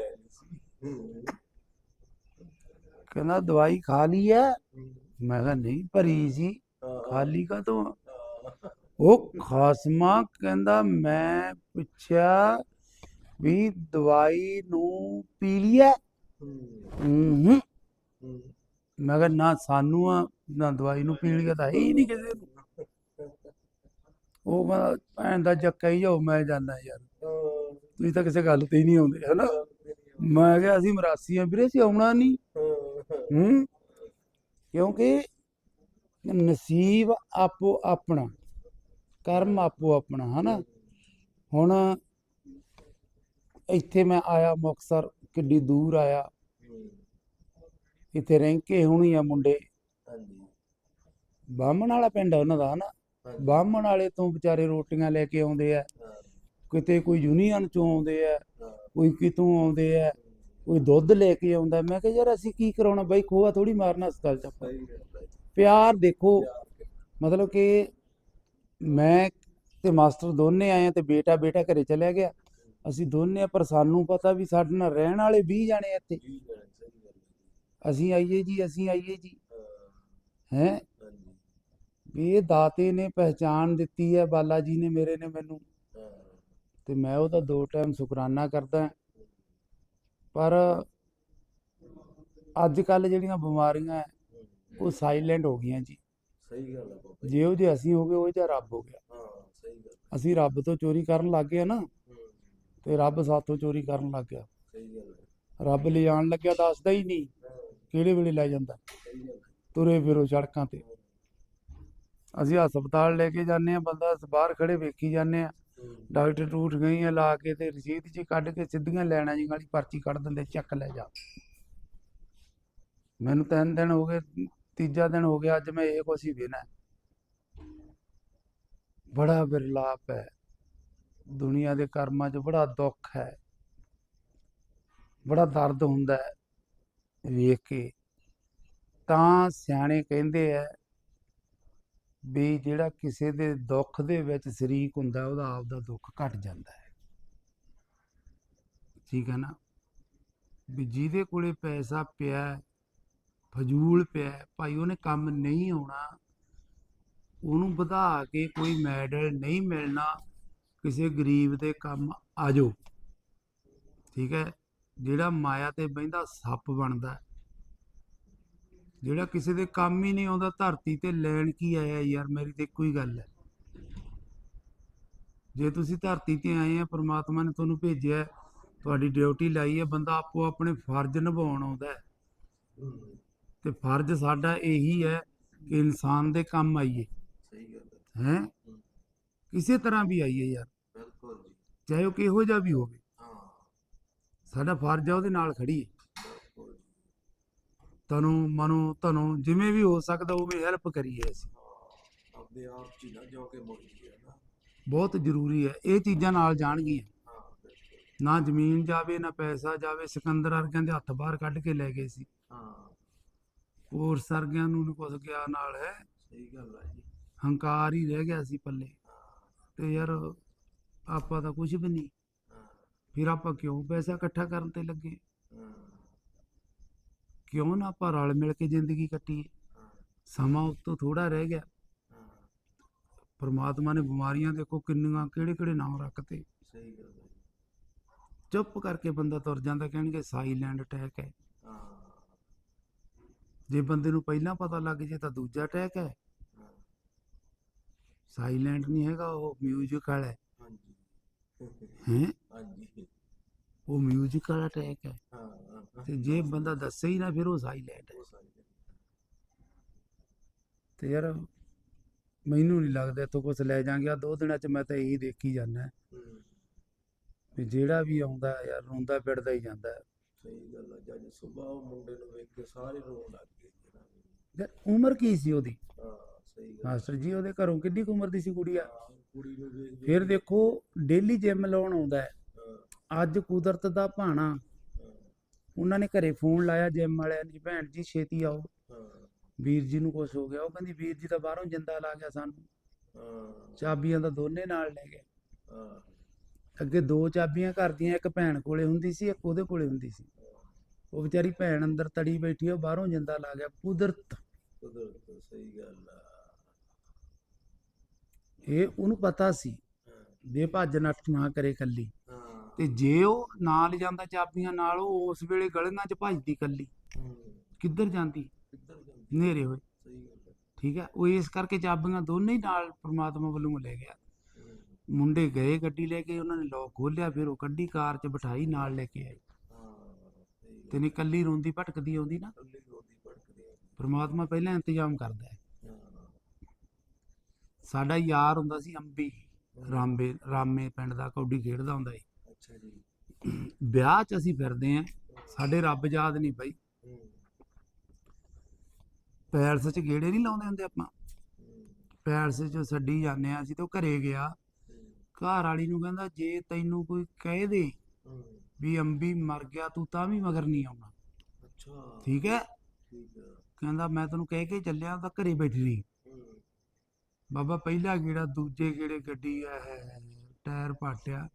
S1: ਕਹਿੰਦਾ ਦਵਾਈ ਖਾ ਲਈ ਹੂੰ, ਮੈਂ ਕਿਹਾ ਨਹੀਂ ਭਰੀ ਸੀ। ਖਾਲੀ ਕਾ ਤੋਂ ਉਹ ਖਾਸਮਾ ਕਹਿੰਦਾ ਮੈਂ ਪੁੱਛਿਆ ਵੀ ਦਵਾਈ ਨੂੰ ਪੀ ਲਿਆ
S2: ਹੂੰ,
S1: ਮੈਂ ਕਿਹਾ ਨਾ ਸਾਨੂੰ ਆ ਨਾ ਦਵਾਈ ਨੂੰ ਪੀ ਲਿਆ ਤਾਂ ਹੈ ਨਹੀਂ ਕਿਸੇ ਨੂੰ। ਉਹ ਕਹਿੰਦਾ ਭੈਣ ਦਾ ਜੱਕਾ ਹੀ ਜਾਓ ਮੈਂ ਜਾਂਦਾ ਯਾਰ। ਤੁਸੀਂ ਤਾਂ ਕਿਸੇ ਗੱਲ ਤੇ ਹੀ ਨਹੀਂ ਆਉਂਦੇ ਹਨਾ? ਮੈਂ ਕਿਹਾ ਅਸੀਂ ਮਰਾਸੀ ਆ ਵੀਰੇ ਅਸੀਂ ਆਉਣਾ ਨਹੀਂ
S2: ਹਾਂ,
S1: ਕਿਉਂਕਿ ਨਸੀਬ ਆਪੋ ਆਪਣਾ ਕਰਮ ਆਪੋ ਆਪਣਾ ਹਨਾ। ਹੁਣ ਇੱਥੇ ਮੈਂ ਆਇਆ ਮੁਕਤਸਰ ਕਿੱਡੀ ਦੂਰ ਆਇਆ। ਇੱਥੇ ਰਹਿੰਕੇ ਹੋਣੀ ਆ ਮੁੰਡੇ।
S2: ਹਾਂਜੀ।
S1: ਬਾਹਮਣ ਵਾਲਾ ਪਿੰਡ ਆ ਉਹਨਾਂ ਦਾ ਹਨਾ। ਬਾਹਮਣ ਵਾਲੇ ਤੋਂ ਵਿਚਾਰੇ ਰੋਟੀਆਂ ਲੈ ਕੇ ਆਉਂਦੇ ਆ। ਕਿਤੇ ਕੋਈ ਯੂਨੀਅਨ ਚੋਂ ਆਉਂਦੇ ਆ। ਕੋਈ ਕਿਤੋਂ ਆਉਂਦੇ ਆ ਕੋਈ ਦੁੱਧ ਲੈ ਕੇ ਆਉਂਦਾ। ਮੈਂ ਕਿਹਾ ਯਾਰ ਅਸੀਂ ਕੀ ਕਰਾਉਣਾ? ਬਾਈ ਖੋਆ ਥੋੜੀ ਮਾਰਨਾ ਹਸਪਤਾਲ ਚ ਆਪਾਂ। ਪਿਆਰ ਦੇਖੋ। ਮਤਲਬ ਕਿ ਮੈਂ ਤੇ ਮਾਸਟਰ ਦੋਨੇ ਆਏ ਤੇ ਬੇਟਾ ਬੇਟਾ ਘਰੇ ਚਲਿਆ ਗਿਆ। ਅਸੀਂ ਦੋਨੇ ਪਰ ਸਾਨੂੰ ਪਤਾ ਵੀ ਸਾਡੇ ਨਾਲ ਰਹਿਣ ਵਾਲੇ 20 ਜਾਣੇ ਇੱਥੇ। ਅਸੀਂ ਆਈਏ ਜੀ ਅਸੀਂ ਆਈਏ ਜੀ।
S2: ਹਾਂ,
S1: ਵੀ ਇਹ ਦਾਤੇ ਨੇ ਪਹਿਚਾਣ ਦਿੱਤੀ ਹੈ ਬਾਲਾ ਜੀ ਨੇ ਮੇਰੇ ਨੇ ਮੈਨੂੰ। ਤੇ ਮੈਂ ਉਹਦਾ ਦੋ ਟਾਈਮ ਸ਼ੁਕਰਾਨਾ ਕਰਦਾ ਪਰ ਅੱਜ ਕੱਲ ਜਿਹੜੀਆਂ ਬਿਮਾਰੀਆਂ ਉਹ ਸਾਇਲੈਂਟ ਹੋ ਗਈਆਂ ਜੀ।
S2: ਸਹੀ ਗੱਲ ਹੈ ਬਾਬਾ ਜੀ।
S1: ਜਿਹੋ ਜਿਹੇ ਅਸੀਂ ਹੋ ਗਏ ਉਹ ਜਿਹਾ ਰੱਬ ਹੋ ਗਿਆ।
S2: ਹਾਂ ਸਹੀ ਗੱਲ
S1: ਅਸੀਂ ਰੱਬ ਤੋਂ ਚੋਰੀ ਕਰਨ ਲੱਗ ਗਏ ਨਾ ਤੇ ਰੱਬ ਸਾਥੋਂ ਚੋਰੀ ਕਰਨ ਲੱਗ ਗਿਆ।
S2: ਸਹੀ ਗੱਲ ਹੈ।
S1: ਰੱਬ ਲਿਜਾਣ ਲੱਗਿਆ ਦੱਸਦਾ ਹੀ ਨਹੀਂ ਕਿਹੜੇ ਵੇਲੇ ਲੈ ਜਾਂਦਾ। ਤੁਰੇ ਫਿਰੋ ਸੜਕਾਂ ਤੇ। ਅਸੀਂ ਹਸਪਤਾਲ ਲੈ ਕੇ ਜਾਂਦੇ ਆ ਬੰਦਾ ਬਾਹਰ ਖੜੇ ਵੇਖੀ ਜਾਂਦੇ ਆ ਡਾਕਟਰ ਟੂਟ ਗਈਆਂ ਲਾ ਕੇ ਤੇ ਰਸੀਦ 'ਚ ਕੱਢ ਕੇ ਸਿੱਧੀਆਂ ਲੈਣਾ ਜੀ ਵਾਲੀ ਪਰਚੀ ਕੱਢ ਦਿੰਦੇ, ਚੱਕ ਲੈ ਜਾ। ਮੈਨੂੰ ਤਿੰਨ ਦਿਨ ਹੋ ਗਏ, ਤੀਜਾ ਦਿਨ ਹੋ ਗਿਆ, ਅੱਜ ਮੈਂ ਇਹ ਕੁਛ ਹੀ ਵੇਨਾ ਬੜਾ ਬਿਰਲਾਪ ਹੈ। ਦੁਨੀਆ ਦੇ ਕਰਮਾਂ 'ਚ ਬੜਾ ਦੁੱਖ ਹੈ। ਬੜਾ ਦਰਦ ਹੁੰਦਾ ਹੈ। ਵੇਖ ਕੇ ਤਾਂ ਸਿਆਣੇ ਕਹਿੰਦੇ ਆ ਵੀ ਜਿਹੜਾ ਕਿਸੇ ਦੇ ਦੁੱਖ ਦੇ ਵਿੱਚ ਸ਼ਰੀਕ ਹੁੰਦਾ, ਉਹਦਾ ਆਪ ਦਾ ਦੁੱਖ ਘਟ ਜਾਂਦਾ ਹੈ। ਠੀਕ ਹੈ ਨਾ? ਵੀ ਜਿਹਦੇ ਕੋਲੇ ਪੈਸਾ ਪਿਆ, ਫਜ਼ੂਲ ਪਿਆ, ਭਾਈ ਉਹਨੇ ਕੰਮ ਨਹੀਂ ਆਉਣਾ, ਉਹਨੂੰ ਵਧਾ ਕੇ ਕੋਈ ਮੈਡਲ ਨਹੀਂ ਮਿਲਣਾ, ਕਿਸੇ ਗਰੀਬ ਦੇ ਕੰਮ ਆ ਜਾਓ। ਠੀਕ ਹੈ? ਜਿਹੜਾ ਮਾਇਆ ਤੇ ਬਹਿੰਦਾ, ਸੱਪ ਬਣਦਾ। ਜਿਹੜਾ ਕਿਸੇ ਦੇ ਕੰਮ ਹੀ ਨਹੀਂ ਆਉਂਦਾ ਧਰਤੀ ਤੇ ਲੈਣ ਕੀ ਆਇਆ ਯਾਰ ਮੇਰੀ ਤੇ ਇੱਕੋ ਹੀ ਗੱਲ ਹੈ। ਜੇ ਤੁਸੀਂ ਧਰਤੀ ਤੇ ਆਏ ਆ ਪ੍ਰਮਾਤਮਾ ਨੇ ਤੁਹਾਨੂੰ ਭੇਜਿਆ ਤੁਹਾਡੀ ਡਿਊਟੀ ਲਾਈ ਹੈ ਬੰਦਾ ਆਪੋ ਆਪਣੇ ਫਰਜ਼ ਨਿਭਾਉਣ ਆਉਂਦਾ ਤੇ ਫਰਜ਼ ਸਾਡਾ ਇਹੀ ਹੈ ਕਿ ਇਨਸਾਨ ਦੇ ਕੰਮ ਆਈਏ।
S2: ਸਹੀ ਗੱਲ ਹੈ?
S1: ਕਿਸੇ ਤਰ੍ਹਾਂ ਵੀ ਆਈਏ ਯਾਰ।
S2: ਬਿਲਕੁਲ ਜੀ।
S1: ਚਾਹੇ ਉਹ ਕਿਹੋ ਜਿਹਾ ਵੀ ਹੋਵੇ।
S2: ਹਾਂ।
S1: ਸਾਡਾ ਫਰਜ਼ ਆ ਉਹਦੇ ਨਾਲ ਖੜੀਏ। ਤਨੂੰ ਮਨੋ ਤਨੂੰ ਜਿਵੇਂ ਵੀ ਹੋ ਸਕਦਾ ਉਵੇਂ ਹੈਲਪ ਕਰੀਏ ਅਸੀਂ।
S2: ਹਾਂ ਆਪਦੇ ਆਪ ਚ ਹੀ ਨਾ ਜੋ ਕੇ ਮੁੜ ਗਿਆ ਨਾ।
S1: ਬਹੁਤ ਜ਼ਰੂਰੀ ਹੈ ਇਹ ਚੀਜ਼ਾਂ ਨਾਲ ਜਾਣਗੀਆਂ। ਨਾ ਜ਼ਮੀਨ ਜਾਵੇ ਨਾ ਪੈਸਾ ਜਾਵੇ ਸਿਕੰਦਰ ਵਰਗਿਆਂ ਦੇ ਹੱਥ ਬਾਹਰ ਕੱਢ ਕੇ ਲੈ ਗਏ ਸੀ।
S2: ਹਾਂ।
S1: ਹੋਰ ਸਰਗਿਆਂ ਨੂੰ ਨੀ ਗਿਆ ਨਾਲ ਹੈ।
S2: ਸਹੀ ਗੱਲ ਹੈ ਜੀ।
S1: ਹੰਕਾਰ ਹੀ ਰਹਿ ਗਿਆ ਸੀ ਪੱਲੇ। ਤੇ ਯਾਰ ਆਪਾਂ ਤਾਂ ਕੁਝ ਵੀ ਨਹੀਂ
S2: ਹਾਂ।
S1: ਫਿਰ ਆਪਾਂ ਕਿਉਂ ਪੈਸਾ ਇਕੱਠਾ ਕਰਨ ਤੇ ਲੱਗੇ?
S2: ਹਾਂ।
S1: ਕਿਉਂ ਨਾ ਆਪਾਂ ਰਲ ਮਿਲ ਕੇ ਜ਼ਿੰਦਗੀ ਕੱਟੀਏ? ਸਮਾਂ ਉਤੋਂ ਥੋੜਾ ਰਹਿ ਗਿਆ। ਪਰਮਾਤਮਾ ਨੇ ਬਿਮਾਰੀਆਂ ਦੇਖੋ ਕਿੰਨੀਆਂ ਕਿਹੜੇ ਕਿਹੜੇ ਨਾਮ ਰੱਖਤੇ।
S2: ਸਹੀ ਗੱਲ ਹੈ ਜੀ।
S1: ਚੁੱਪ ਕਰਕੇ ਬੰਦਾ ਤੁਰ ਜਾਂਦਾ ਕਹਿਣਗੇ ਸਾਈਲੈਂਡ ਅਟੈਕ ਹੈ। ਜੇ ਬੰਦੇ ਨੂੰ ਪਹਿਲਾਂ ਪਤਾ ਲੱਗ ਜੇ ਤਾਂ ਦੂਜਾ ਅਟੈਕ ਹੈ।
S2: ਹਾਂ।
S1: ਸਾਈਲੈਂਟ ਨਹੀਂ ਹੈਗਾ ਉਹ ਮਿਊਜ਼ਿਕ ਵਾਲਾ ਹੈ।
S2: ਹਾਂਜੀ।
S1: ਹੈਂ?
S2: ਹਾਂਜੀ।
S1: ਉਹ ਮਿਊਜ਼ਿਕ ਵਾਲਾ ਅਟੈਕ ਹੈ। ਤੇ ਜੇ ਬੰਦਾ ਦੱਸੇ ਹੀ ਨਾ ਫਿਰ ਉਹ ਸਾਈਲੈਂਟ ਹੈ। ਤੇ ਯਾਰ ਮੈਨੂੰ ਨਹੀਂ ਲੱਗਦਾ ਇੱਥੋਂ ਕੁਝ ਲੈ ਜਾਾਂਗੇ ਆ ਦੋ ਦਿਨਾਂ ਚ ਮੈਂ ਤਾਂ ਇਹੀ ਦੇਖੀ ਜਾਂਦਾ। ਵੀ ਜਿਹੜਾ ਵੀ ਆਉਂਦਾ ਯਾਰ ਰੋਂਦਾ ਪਿੜਦਾ ਹੀ ਜਾਂਦਾ।
S2: ਸਹੀ ਗੱਲ ਹੈ ਜੱਜ। ਸੁਬਾਹ ਉਹ ਮੁੰਡੇ ਨੂੰ ਵੇਖ ਕੇ ਸਾਰੇ ਰੋਣ ਲੱਗ ਗਏ।
S1: ਯਾਰ ਉਮਰ ਕੀ ਸੀ ਉਹਦੀ?
S2: ਹਾਂ ਸਹੀ ਗੱਲ
S1: ਮਾਸਟਰ ਜੀ ਉਹਦੇ ਘਰੋਂ ਕਿੰਨੀ ਕੁ ਉਮਰ ਦੀ ਸੀ ਕੁੜੀ ਆ? ਫਿਰ ਦੇਖੋ ਡੇਲੀ ਜਿਮ ਲਾਉਣ ਆਉਂਦਾ ਹਾਂ। ਅੱਜ ਕੁਦਰਤ ਦਾ ਭਾਣਾ। ਉਹਨਾਂ ਨੇ ਘਰੇ ਫੋਨ ਲਾਇਆ ਜਿਮ ਵਾਲਿਆਂ ਨੇ ਭੈਣ ਜੀ ਛੇਤੀ ਆਓ। ਵੀਰ ਜੀ ਨੂੰ ਕੁਝ ਹੋ ਗਿਆ। ਉਹ ਕਹਿੰਦੀ ਵੀਰ ਜੀ ਤਾਂ ਬਾਹਰੋਂ ਜਿੰਦਾ ਲਾ ਗਿਆ ਸਾਨੂੰ। ਚਾਬੀਆਂ ਤਾਂ ਦੋਨੇ ਨਾਲ ਲੈ ਗਏ। ਅੱਗੇ ਦੋ ਚਾਬੀਆਂ ਘਰ ਦੀਆਂ ਇੱਕ ਭੈਣ ਕੋਲੇ ਹੁੰਦੀ ਸੀ ਇੱਕ ਉਹਦੇ ਕੋਲੇ ਹੁੰਦੀ ਸੀ। ਉਹ ਵਿਚਾਰੀ ਭੈਣ ਅੰਦਰ ਤੜੀ ਬੈਠੀ ਉਹ ਬਾਹਰੋਂ ਜਿੰਦਾ ਲਾ ਗਿਆ। ਕੁਦਰਤ।
S2: ਕੁਦਰਤ ਸਹੀ ਗੱਲ ਆ।
S1: ਇਹ ਉਹਨੂੰ ਪਤਾ ਸੀ।
S2: ਹਾਂ।
S1: ਵੀ ਇਹ ਭੱਜ ਨੱਠ ਨਾ ਕਰੇ ਕੱਲੀ। ਤੇ ਜੇ ਉਹ ਨਾਲ ਜਾਂਦਾ ਚਾਬੀਆਂ ਨਾਲ, ਉਹ ਉਸ ਵੇਲੇ ਗਲੀਆਂ 'ਚ ਭੱਜਦੀ ਕੱਲੀ ਕਿੱਧਰ ਜਾਂਦੀ? ਹਨੇਰੇ ਹੋਏ। ਠੀਕ ਹੈ, ਉਹ ਇਸ ਕਰਕੇ ਚਾਬੀਆਂ ਦੋਨੇ ਹੀ ਨਾਲ ਪ੍ਰਮਾਤਮਾ ਵੱਲੋਂ ਲੈ ਗਿਆ। ਮੁੰਡੇ ਗਏ ਗੱਡੀ ਲੈ ਕੇ, ਉਹਨਾਂ ਨੇ ਲੋਕ ਖੋਲਿਆ ਫਿਰ ਉਹ ਕੱਢੀ ਕਾਰ 'ਚ ਬਿਠਾਈ, ਨਾਲ ਲੈ ਕੇ
S2: ਆਈ
S1: ਤੇ ਨਹੀਂ ਕੱਲੀ ਰੋਂਦੀ ਭਟਕਦੀ ਆਉਂਦੀ ਨਾ? ਪ੍ਰਮਾਤਮਾ ਪਹਿਲਾਂ ਇੰਤਜ਼ਾਮ ਕਰਦਾ ਹੈ। ਸਾਡਾ ਯਾਰ ਹੁੰਦਾ ਸੀ ਅੰਬੀ, ਰਾਮੇ ਰਾਮੇ ਪਿੰਡ ਦਾ ਕੌਡੀ ਖੇਡਦਾ ਹੁੰਦਾ ਸੀ।
S2: ਅੱਛਾ ਜੀ।
S1: ਵਿਆਹ 'ਚ ਅਸੀਂ ਫਿਰਦੇ ਆਂ ਸਾਡੇ ਰੱਬ ਯਾਦ ਨਹੀਂ ਬਈ। ਪੈਲਸ 'ਚ ਗੇੜੇ ਨਹੀਂ ਲਾਉਂਦੇ ਹੁੰਦੇ ਆਪਾਂ। ਪੈਲਸ 'ਚ ਛੱਡੀ ਜਾਂਦੇ ਆ ਅਸੀਂ ਤੇ ਉਹ ਘਰੇ ਗਿਆ। ਘਰ ਵਾਲੀ ਨੂੰ ਕਹਿੰਦਾ ਜੇ ਤੈਨੂੰ ਕੋਈ ਕਹਿ ਦੇ ਵੀ ਅੰਬੀ ਮਰ ਗਿਆ ਤੂੰ ਤਾਂ ਵੀ ਮਗਰ ਨਹੀਂ ਆਉਣਾ।
S2: ਅੱਛਾ।
S1: ਠੀਕ ਹੈ? ਕਹਿੰਦਾ ਮੈਂ ਤੈਨੂੰ ਕਹਿ ਕੇ ਚੱਲਿਆ ਤਾਂ ਘਰੇ ਬੈਠੀ ਰਹੀ। ਬਾਬਾ ਪਹਿਲਾ ਗੇੜਾ ਦੂਜੇ ਗੇੜੇ ਗੱਡੀ ਆ ਟਾਇਰ ਪਾਟਿਆ।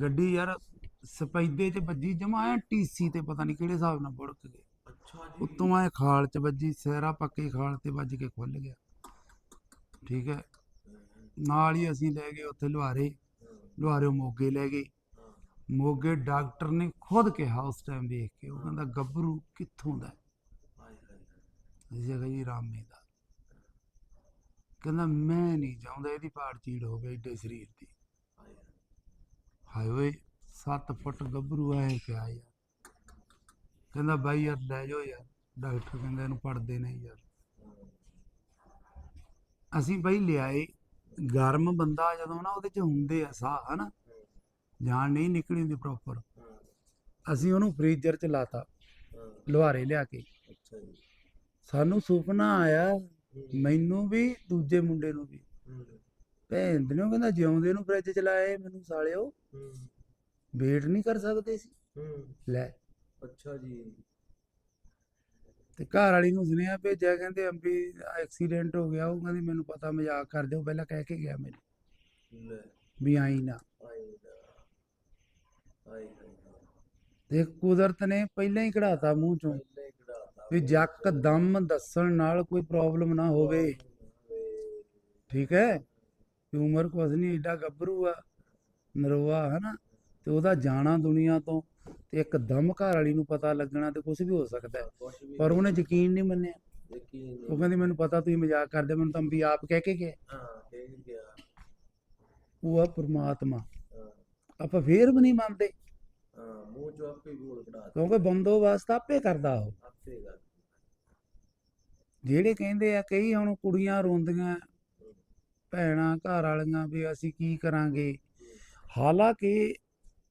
S1: ਗੱਡੀ ਯਾਰ ਸਪੈਦੇ 'ਚ ਵੱਜੀ ਜਮਾ ਐ ਟੀਸੀ ਤੇ ਪਤਾ ਨਹੀਂ ਕਿਹੜੇ ਹਿਸਾਬ ਨਾਲ ਬੁੜਕ ਗਈ।
S2: ਅੱਛਾ ਜੀ।
S1: ਉੱਤੋਂ ਐ ਖਾਲ 'ਚ ਵੱਜੀ ਸਿਰਾ ਪੱਕੇ ਖਾਲ ਤੇ ਵੱਜ ਕੇ ਖੁੱਲ ਗਿਆ। ਠੀਕ ਹੈ ਨਾਲ ਹੀ ਅਸੀਂ ਲੈ ਗਏ ਉੱਥੇ ਲੁਹਾਰੇ। ਲੁਹਾਰੇ ਮੋਗੇ ਲੈ ਗਏ। ਮੋਗੇ ਡਾਕਟਰ ਨੇ ਖੁਦ ਕਿਹਾ ਉਸ ਟਾਈਮ ਵੇਖ ਕੇ। ਉਹ ਕਹਿੰਦਾ ਗੱਭਰੂ ਕਿੱਥੋਂ ਦਾ? ਅਸੀਂ ਕਿਹਾ ਜੀ ਰਾਮੇ ਦਾ। ਕਹਿੰਦਾ ਮੈਂ ਨਹੀਂ ਚਾਹੁੰਦਾ ਇਹਦੀ ਪਾੜ ਚੀੜ ਹੋਵੇ ਏਡੇ ਸਰੀਰ ਦੀ।
S2: ਹਾਏ
S1: ਓਏ 7 ਫੁੱਟ ਗੱਭਰੂ ਐ ਕਿਹਾ ਯਾਰ। ਕਹਿੰਦਾ ਬਾਈ ਯਾਰ ਲੈ ਜਾਓ ਯਾਰ ਡਾਕਟਰ ਕਹਿੰਦਾ ਇਹਨੂੰ ਪੜਦੇ ਨਹੀਂ ਯਾਰ। ਅਸੀਂ ਬਾਈ ਲਿਆਏ ਗਰਮ ਬੰਦਾ ਜਦੋਂ ਨਾ ਉਹਦੇ ਚ ਹੁੰਦੇ ਆ ਸਾਹ ਹਨਾ। ਜਾਨ ਨਹੀਂ ਨਿਕਲੀ ਹੁੰਦੀ ਪ੍ਰੋਪਰ ਅਸੀਂ ਉਹਨੂੰ ਫ੍ਰੀਜ਼ਰ ਚ ਲਾਤਾ ਲੁਹਾਰੇ ਲਿਆ ਕੇ। ਸਾਨੂੰ ਸੁਪਨਾ ਆਇਆ ਮੈਨੂੰ ਵੀ ਦੂਜੇ ਮੁੰਡੇ ਨੂੰ ਵੀ। ਭੈਣ ਦੇ ਨੂੰ ਕਹਿੰਦਾ ਜਿਉਂਦੇ ਨੂੰ ਫ੍ਰਿਜ ਚ ਲਾਏ ਮੈਨੂੰ ਸਾਲਿਓ।
S2: ਹੂੰ,
S1: ਵੇਟ ਨਹੀਂ ਕਰ ਸਕਦੇ ਸੀ
S2: ਹੂੰ,
S1: ਲੈ।
S2: ਅੱਛਾ ਜੀ।
S1: ਤੇ ਘਰ ਵਾਲੀ ਨੂੰ ਸੁਨੇਹਾ ਭੇਜਿਆ ਕਹਿੰਦੇ ਅੰਬੀ ਐਕਸੀਡੈਂਟ ਹੋ ਗਿਆ ਉਹ ਕਹਿੰਦੀ ਮੈਨੂੰ ਪਤਾ ਮਜ਼ਾਕ ਕਰਦੇ ਉਹ ਪਹਿਲਾਂ ਕਹਿ ਕੇ ਗਿਆ ਮੈਨੂੰ।
S2: ਲੈ।
S1: ਵੀ ਆਈ ਨਾ।
S2: ਆਈ
S1: ਤੇ ਕੁਦਰਤ ਨੇ ਪਹਿਲਾਂ ਹੀ ਕਢਾਤਾ ਮੂੰਹ ਚੋਂ
S2: ਪਹਿਲੇ ਕਢਾਤਾ।
S1: ਵੀ ਜੱਕ ਦਮ ਦੱਸਣ ਨਾਲ ਕੋਈ ਪ੍ਰੋਬਲਮ ਨਾ ਹੋਵੇ। ਠੀਕ ਹੈ? ਵੀ ਉਮਰ ਕੁਛ ਨਹੀਂ ਏਡਾ ਗੱਭਰੂ ਆ ਨਰੋਆ ਹਨਾ? ਤੇ ਉਹਦਾ ਜਾਣਾ ਦੁਨੀਆ ਤੋਂ ਤੇ ਇੱਕ ਦਮ ਘਰ ਵਾਲੀ ਨੂੰ ਪਤਾ ਲੱਗਣਾ ਤੇ ਕੁਝ ਵੀ ਹੋ ਸਕਦਾ ਹੈ। ਪਰ ਉਹਨੇ ਯਕੀਨ ਨਹੀਂ ਮੰਨਿਆ। ਉਹ ਕਹਿੰਦੀ ਮੈਨੂੰ ਪਤਾ ਤੁਸੀਂ ਮਜ਼ਾਕ ਕਰਦੇ ਮੈਨੂੰ ਤਾਂ ਵੀ ਆਪ ਕਹਿ ਕੇ ਗਿਆ
S2: ਹਾਂ ਕਹਿ ਗਿਆ।
S1: ਉਹ ਆ ਪ੍ਰਮਾਤਮਾ। ਆਪਾਂ ਫੇਰ ਵੀ ਨਹੀਂ ਮੰਨਦੇ।
S2: ਹਾਂ ਮੂੰਹ ਚੋਂ ਆਪੇ ਬੋਲ ਕਢਾ
S1: ਕਿਉਂਕਿ ਬੰਦੋਬਸਤ ਆਪੇ ਕਰਦਾ ਉਹ।
S2: ਆਪੇ ਗੱਲ
S1: ਜਿਹੜੇ ਕਹਿੰਦੇ ਆ ਕਈ ਹੁਣ ਕੁੜੀਆਂ ਰੋਂਦੀਆਂ ਭੈਣਾਂ ਘਰ ਵਾਲੀਆਂ ਵੀ ਅਸੀਂ ਕੀ ਕਰਾਂਗੇ? ਹਾਲਾਂਕਿ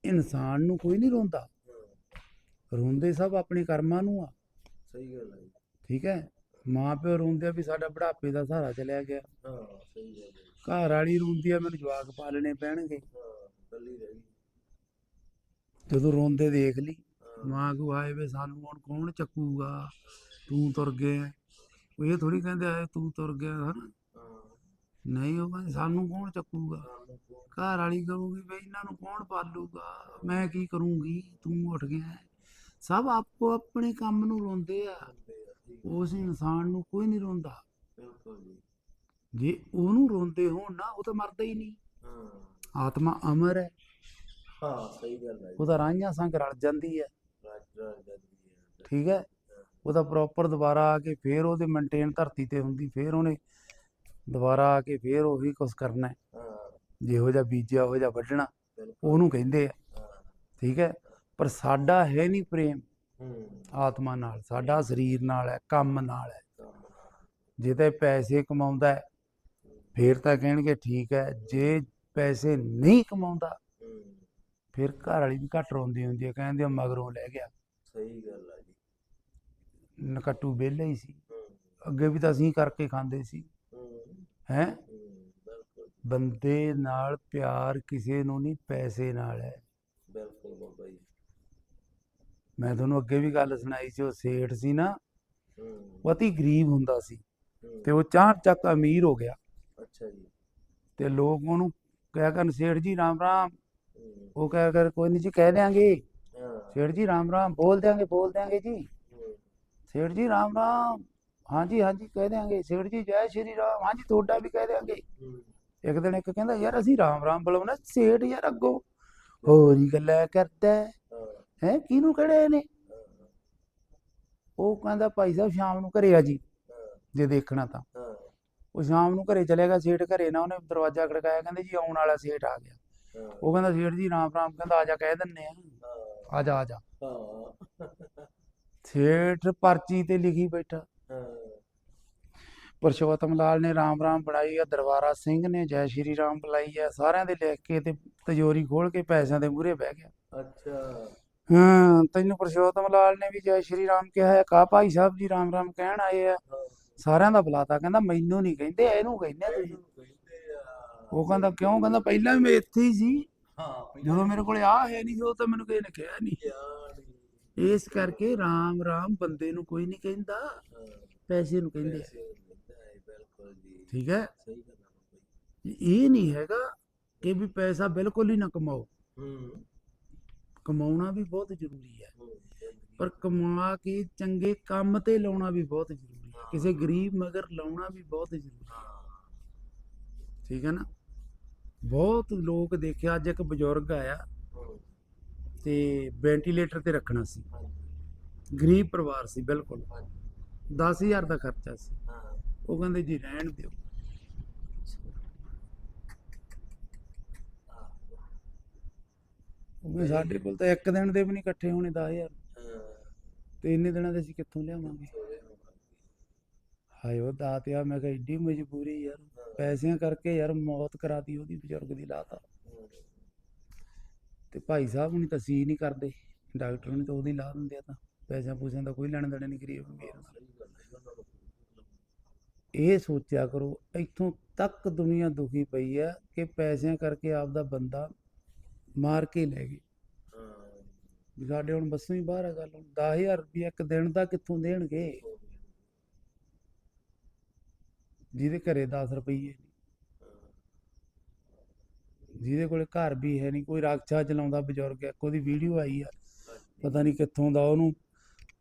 S1: ਇਨਸਾਨ ਨੂੰ ਕੋਈ ਨਹੀਂ ਰੋਂਦਾ। ਰੋਂਦੇ ਸਭ ਆਪਣੇ ਕਰਮਾਂ ਨੂੰ ਆ।
S2: ਸਹੀ ਗੱਲ ਹੈ।
S1: ਠੀਕ ਹੈ? ਮਾਂ ਪਿਓ ਰੋਂਦੇ ਆ ਵੀ ਸਾਡਾ ਬੁਢਾਪੇ ਦਾ ਸਹਾਰਾ ਚਲਿਆ ਗਿਆ।
S2: ਹਾਂ ਸਹੀ ਗੱਲ ਹੈ ਜੀ।
S1: ਘਰ ਵਾਲੀ ਰੋਂਦੀ ਆ ਮੈਨੂੰ ਜਵਾਕ ਪਾਲਣੇ ਪੈਣਗੇ।
S2: ਕੱਲੀ ਰਹਿ
S1: ਜਦੋਂ ਰੋਂਦੇ ਦੇਖ ਲਈ ਮਾਂ ਕੋ ਆਏ ਵੇ ਸਾਨੂੰ ਹੁਣ ਕੌਣ ਚੱਕੂਗਾ? ਤੂੰ ਤੁਰ ਗਿਆ। ਉਹ ਇਹ ਥੋੜੀ ਕਹਿੰਦੇ ਆਏ ਤੂੰ ਤੁਰ ਗਿਆ ਹਨਾ? ਨਹੀਂ ਉਹ ਸਾਨੂੰ ਕੌਣ ਚੱਕੂਗਾ? ਘਰ ਵਾਲੀ ਕਹੂਗੀ ਵੀ ਇਹਨਾਂ ਨੂੰ ਕੌਣ ਪਾਲੂਗਾ? ਮੈਂ ਕੀ ਕਰੂੰਗੀ? ਤੂੰ ਉੱਠ ਗਿਆ ਸਭ ਆਪੋ ਆਪਣੇ ਕੰਮ ਨੂੰ ਰੋਂਦੇ ਆ। ਉਸ ਇਨਸਾਨ ਨੂੰ ਕੋਈ ਨਹੀਂ ਰੋਂਦਾ।
S2: ਜੀ।
S1: ਉਹਨੂੰ ਰੋਂਦੇ ਹੋਣ ਨਾ ਉਹ ਤਾਂ ਮਰਦਾ ਹੀ ਨਹੀਂ। ਆਤਮਾ ਅਮਰ ਹੈ।
S2: ਹਾਂ ਸਹੀ ਗੱਲ ਹੈ।
S1: ਉਹਦਾ ਰਾਂਝਾ ਸੰਗ ਰਲ ਜਾਂਦੀ ਹੈ। ਠੀਕ ਹੈ। ਉਹਦਾ ਪ੍ਰੋਪਰ ਦੁਬਾਰਾ ਆ ਕੇ ਫੇਰ ਉਹਦੇ ਮੇਨਟੇਨ ਧਰਤੀ ਤੇ ਹੁੰਦੀ ਫੇਰ ਉਹਨੇ ਦੁਬਾਰਾ ਆ ਕੇ ਫੇਰ ਉਹੀ ਕੁਝ ਕਰਨਾ ਹੈ। ਜਿਹੋ ਜਿਹਾ ਬੀਜਿਆ ਉਹ ਜਿਹਾ ਵੱਢਣਾ ਉਹਨੂੰ ਕਹਿੰਦੇ ਆ। ਠੀਕ ਹੈ? ਪਰ ਸਾਡਾ ਹੈ ਨਹੀਂ ਪ੍ਰੇਮ। ਆਤਮਾ ਨਾਲ ਸਾਡਾ ਸਰੀਰ ਨਾਲ ਹੈ ਕੰਮ ਨਾਲ ਹੈ। ਜੇ ਤਾਂ ਪੈਸੇ ਕਮਾਉਂਦਾ ਫੇਰ ਤਾਂ ਕਹਿਣਗੇ ਠੀਕ ਹੈ। ਜੇ ਪੈਸੇ ਨਹੀਂ ਕਮਾਉਂਦਾ ਫਿਰ ਘਰ ਵਾਲੀ ਵੀ ਘੱਟ ਰੋਂਦੀ ਹੁੰਦੀ ਹੈ। ਕਹਿੰਦੇ ਆ ਮਗਰੋਂ ਲੈ ਗਿਆ।
S2: ਸਹੀ ਗੱਲ ਹੈ ਜੀ।
S1: ਨਕਟੂ ਵਿਹਲੇ ਹੀ ਸੀ। ਅੱਗੇ ਵੀ ਤਾਂ ਅਸੀਂ ਕਰਕੇ ਖਾਂਦੇ ਸੀ।
S2: ਹੂੰ?
S1: ਬੰਦੇ ਨਾਲ ਪਿਆਰ ਕਿਸੇ ਨੂੰ ਨਹੀਂ ਪੈਸੇ ਨਾਲ ਹੈ।
S2: ਬਿਲਕੁਲ ਬਾਬਾ ਜੀ।
S1: ਮੈਂ ਤੁਹਾਨੂੰ ਅੱਗੇ ਵੀ ਗੱਲ ਸੁਣਾਈ ਸੀ ਉਹ ਸੇਠ ਸੀ ਨਾ ਉਹ ਅਤੀ ਗਰੀਬ ਹੁੰਦਾ ਸੀ ਤੇ ਉਹ ਚਾਹ ਚੱਕ ਅਮੀਰ ਹੋ ਗਿਆ।
S2: ਅੱਛਾ ਜੀ।
S1: ਤੇ ਲੋਕ ਉਹਨੂੰ ਕਹਿਆ ਕਰਨ ਸੇਠ ਜੀ ਰਾਮ ਰਾਮ। ਉਹ ਕਹਿਆ ਕਰ ਕੋਈ ਨਹੀਂ ਜੀ ਕਹਿ ਦਿਆਂਗੇ।
S2: ਹਾਂ।
S1: ਸੇਠ ਜੀ ਰਾਮ ਰਾਮ ਬੋਲ ਦਿਆਂਗੇ ਬੋਲ ਦਿਆਂਗੇ ਜੀ। ਸੇਠ ਜੀ ਰਾਮ ਰਾਮ। ਹਾਂਜੀ ਹਾਂਜੀ ਕਹਿ ਦਿਆਂਗੇ। ਸੇਠ ਜੀ ਜੈ ਸ਼੍ਰੀ ਰਾਮ। ਹਾਂਜੀ ਤੁਹਾਡਾ ਵੀ ਕਹਿ ਦਿਆਂਗੇ। ਇੱਕ ਦਿਨ ਇੱਕ ਕਹਿੰਦਾ ਯਾਰ ਅਸੀਂ ਰਾਮ ਰਾਮ ਬੁਲਾਉਣਾ ਸੇਠ ਯਾਰ ਅੱਗੋਂ ਹੋਰ ਹੀ ਗੱਲਾਂ ਕਰਦਾ
S2: ਹਾਂ।
S1: ਕਿਹਨੂੰ ਕਿਹੜੇ ਨੇ ਉਹ ਕਹਿੰਦਾ ਭਾਈ ਸਾਹਿਬ ਸ਼ਾਮ ਨੂੰ ਘਰੇ ਆ ਜੀ। ਜੇ ਦੇਖਣਾ ਤਾਂ। ਉਹ ਸ਼ਾਮ ਨੂੰ ਘਰੇ ਚਲੇ ਗਿਆ। ਸੇਠ ਘਰੇ ਨਾ ਉਹਨੇ ਦਰਵਾਜ਼ਾ ਖੜਕਾਇਆ। ਕਹਿੰਦੇ ਜੀ ਆਉਣ ਵਾਲਾ ਸੇਠ ਆ ਗਿਆ। ਉਹ ਕਹਿੰਦਾ ਸੇਠ ਜੀ ਰਾਮ ਰਾਮ ਕਹਿੰਦਾ ਆ ਜਾ ਕਹਿ ਦਿੰਨੇ ਆ ਆ ਜਾ ਆ ਜਾ। ਸੇਠ ਪਰਚੀ ਤੇ ਲਿਖੀ ਬੈਠਾ। ਪੁਰਸ਼ੋਤਮ ਲਾਲ ਨੇ ਰਾਮ ਰਾਮ ਬਣਾਈ ਆ ਦਰਬਾਰਾ ਸਿੰਘ ਨੇ ਜੈ ਸ਼੍ਰੀ ਰਾਮ ਬੁਲਾਈ ਆ ਸਾਰਿਆਂ ਦੇ ਲਿਖ ਕੇ ਤੇ ਤਜੋਰੀ ਖੋਲ ਕੇ ਪੈਸਿਆਂ ਦੇ ਮੂਹਰੇ ਬਹਿ ਗਿਆ।
S2: ਅੱਛਾ।
S1: ਹਾਂ ਤੈਨੂੰ ਪੁਰਸ਼ੋਤਮ ਲਾਲ ਨੇ ਵੀ ਜੈ ਸ਼੍ਰੀ ਰਾਮ ਕਿਹਾ ਹੈ ਕਾ ਭਾਈ ਸਾਹਿਬ ਜੀ ਰਾਮ ਰਾਮ ਕਹਿਣ ਆਏ ਆ ਸਾਰਿਆਂ ਦਾ ਬੁਲਾਤਾ ਕਹਿੰਦਾ ਮੈਨੂੰ ਨਹੀਂ ਕਹਿੰਦੇ ਇਹਨੂੰ ਕਹਿੰਦੇ ਤੁਸੀਂ। ਉਹ ਕਹਿੰਦਾ ਕਿਉਂ? ਕਹਿੰਦਾ ਪਹਿਲਾਂ ਵੀ ਮੈਂ ਇੱਥੇ ਹੀ ਸੀ।
S2: ਹਾਂ
S1: ਜਦੋਂ ਮੇਰੇ ਕੋਲੇ ਆ ਹੈ ਨਹੀਂ ਸੀ ਉਹ ਤਾਂ ਮੈਨੂੰ ਕਿਸੇ ਨੇ ਕਿਹਾ ਨਹੀਂ। ਇਸ ਕਰਕੇ ਰਾਮ ਰਾਮ ਬੰਦੇ ਨੂੰ ਕੋਈ ਨਹੀਂ ਕਹਿੰਦਾ। ਪੈਸੇ ਨੂੰ ਕਹਿੰਦੇ। ਠੀਕ ਹੈ? ਇਹ ਨਹੀਂ ਹੈਗਾ ਕਿ ਵੀ ਪੈਸਾ ਬਿਲਕੁਲ ਹੀ ਨਾ ਕਮਾਓ। ਕਮਾਉਣਾ ਵੀ ਬਹੁਤ ਜ਼ਰੂਰੀ ਹੈ। ਪਰ ਕਮਾ ਕੇ ਚੰਗੇ ਕੰਮ ਤੇ ਲਾਉਣਾ ਵੀ ਬਹੁਤ ਜ਼ਰੂਰੀ ਹੈ। ਕਿਸੇ ਗਰੀਬ ਮਗਰ ਲਾਉਣਾ ਵੀ ਬਹੁਤ ਜ਼ਰੂਰੀ ਹੈ। ਠੀਕ ਹੈ ਨਾ? ਬਹੁਤ ਲੋਕ ਦੇਖਿਆ ਅੱਜ ਇੱਕ ਬਜ਼ੁਰਗ ਆਇਆ। ਤੇ ਵੈਂਟੀਲੇਟਰ ਤੇ ਰੱਖਣਾ ਸੀ। ਗਰੀਬ ਪਰਿਵਾਰ ਸੀ ਬਿਲਕੁਲ।
S2: ਹਾਂਜੀ
S1: 10000 ਦਾ ਖਰਚਾ ਸੀ। ਉਹ ਕਹਿੰਦੇ ਜੀ ਰਹਿਣ ਦਿਓ। ਉਹ ਸਾਡੇ ਕੋਲ ਤਾਂ ਇੱਕ ਦਿਨ ਦੇ ਵੀ ਨਹੀਂ ਇਕੱਠੇ ਹੋਣੇ 10000
S2: ਹਾਂ
S1: ਤੇ ਇੰਨੇ ਦਿਨਾਂ ਦੇ ਅਸੀਂ ਕਿੱਥੋਂ ਲਿਆਵਾਂਗੇ? ਹਾਏ ਉਹ ਦਾਤ ਆ ਮੈਂ ਕਿਹਾ ਏਡੀ ਮਜਬੂਰੀ ਯਾਰ। ਪੈਸਿਆਂ ਕਰਕੇ ਯਾਰ ਮੌਤ ਕਰਾਤੀ ਉਹਦੀ ਬਜ਼ੁਰਗ ਦੀ ਲਾਤਾ
S2: ਹੂੰ,
S1: ਤੇ ਭਾਈ ਸਾਹਿਬ ਹੁਣੀ ਤਸੀਹ ਨਹੀਂ ਕਰਦੇ, ਡਾਕਟਰ ਨੇ ਤਾਂ ਉਹਦੀ ਲਾ ਦਿੰਦੇ ਆ ਤਾਂ, ਪੈਸਿਆਂ ਪੂਸਿਆਂ ਦਾ ਕੋਈ ਲੈਣ ਦੇਣ ਨਹੀਂ ਗਰੀਬ ਅਮੀਰ ਨਾਲ ਇਹ ਸੋਚਿਆ ਕਰੋ, ਇੱਥੋਂ ਤੱਕ ਦੁਨੀਆ ਦੁਖੀ ਪਈ ਆ ਕਿ ਪੈਸਿਆਂ ਕਰਕੇ ਆਪਦਾ ਬੰਦਾ ਮਾਰ ਕੇ ਲੈ ਗਏ। ਵੀ ਸਾਡੇ ਹੁਣ ਬੱਸੋਂ ਹੀ ਬਾਹਰ ਆ ਗੱਲ ਹੁਣ 10000 ਰੁਪਏ ਇੱਕ ਦਿਨ ਦਾ ਕਿੱਥੋਂ ਦੇਣਗੇ? ਜਿਹਦੇ ਘਰੇ 10 ਰੁਪਏ ਜਿਹਦੇ ਕੋਲੇ ਘਰ ਵੀ ਹੈ ਨਹੀਂ, ਕੋਈ ਰਾਖਸ਼ਾ ਚਲਾਉਂਦਾ ਬਜ਼ੁਰਗ ਇੱਕ ਉਹਦੀ ਵੀਡੀਓ ਆਈ ਆ, ਪਤਾ ਨਹੀਂ ਕਿੱਥੋਂ ਦਾ ਉਹਨੂੰ